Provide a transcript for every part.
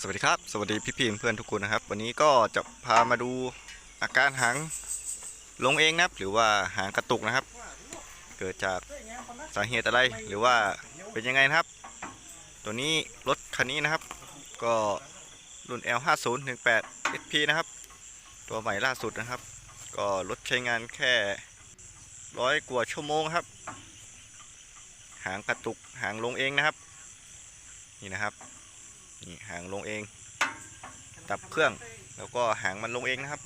สวัสดีครับ สวัสดีพี่พี่เพื่อนทุกคนนะครับ วันนี้ก็จะพามาดูอาการหางลงเองนะครับ หรือว่าหางกระตุกนะครับ เกิดจากสาเหตุอะไรหรือว่าเป็นยังไงนะครับ ตัวนี้รถคันนี้นะครับ ก็รุ่น L5018 SP นะครับ ตัวใหม่ล่าสุดนะครับ ก็รถใช้งานแค่ร้อยกว่าชั่วโมงครับ หางกระตุกหางลงเองนะครับ นี่นะครับ นี่หางลงเอง ดับเครื่อง แล้วก็หางมันลงเองนะครับ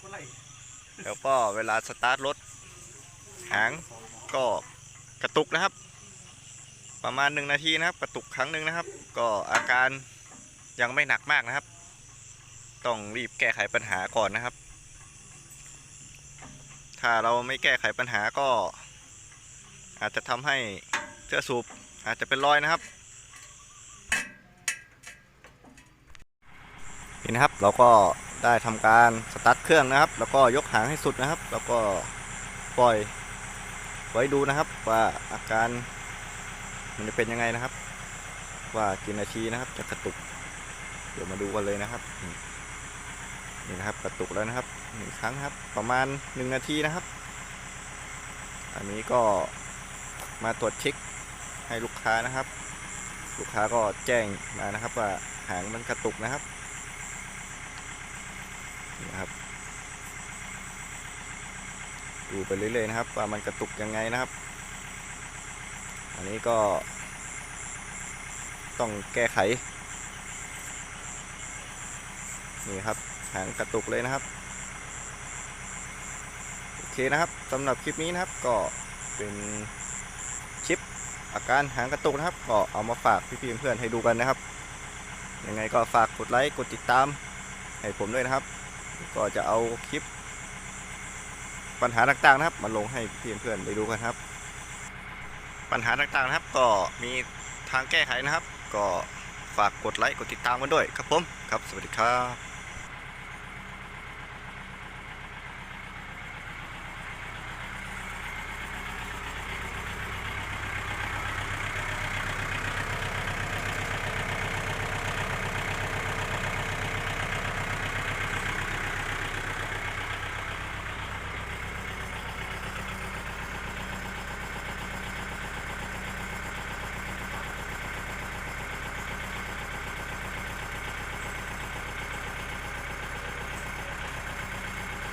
แล้วก็เวลาสตาร์ทรถ หางก็กระตุกนะครับ ประมาณหนึ่งนาทีนะครับ กระตุกครั้งหนึ่งนะครับ ก็อาการยังไม่หนักมากนะครับ ต้องรีบแก้ไขปัญหาก่อนนะครับ ถ้าเราไม่แก้ไขปัญหาก็ อาจจะทำให้เสื้อสูบอาจจะเป็นรอยนะครับ นี่นะครับเราก็ได้ทำการสตาร์ทเครื่องนะครับ แล้วก็ยกหางให้สุดนะครับ แล้วก็ปล่อยไว้ดูนะครับ ว่าอาการมันจะเป็นยังไงนะครับ ว่ากี่นาทีนะครับ จะกระตุก เดี๋ยวมาดูกันเลยนะครับนี่นี่นะครับกระตุกแล้วนะครับหนึ่งครั้งครับ ประมาณหนึ่งนาทีนะครับ อันนี้ก็มาตรวจเช็คให้ลูกค้านะครับ ลูกค้าก็แจ้งมานะครับว่าหางมันกระตุกนะครับ นะครับดูไปเรื่อยๆนะครับ ว่ามันกระตุกยังไงนะครับ อันนี้ก็ต้องแก้ไข นี่ครับหางกระตุกเลยนะครับ โอเคนะครับสำหรับคลิปนี้นะครับก็เป็นคลิปอาการหางกระตุกนะครับ ก็เอามาฝากพี่ๆเพื่อนๆให้ดูกันนะครับ ยังไงก็ฝากกดไลค์กดติดตามให้ผมด้วยนะครับ ก็จะเอาคลิปปัญหาต่างๆนะครับ มาลงให้เพื่อนๆได้ดูกันครับ ปัญหาต่างๆนะครับ ก็มีทางแก้ไขนะครับ ก็ฝากกดไลค์กดติดตามกันด้วยครับผมครับ สวัสดีครับ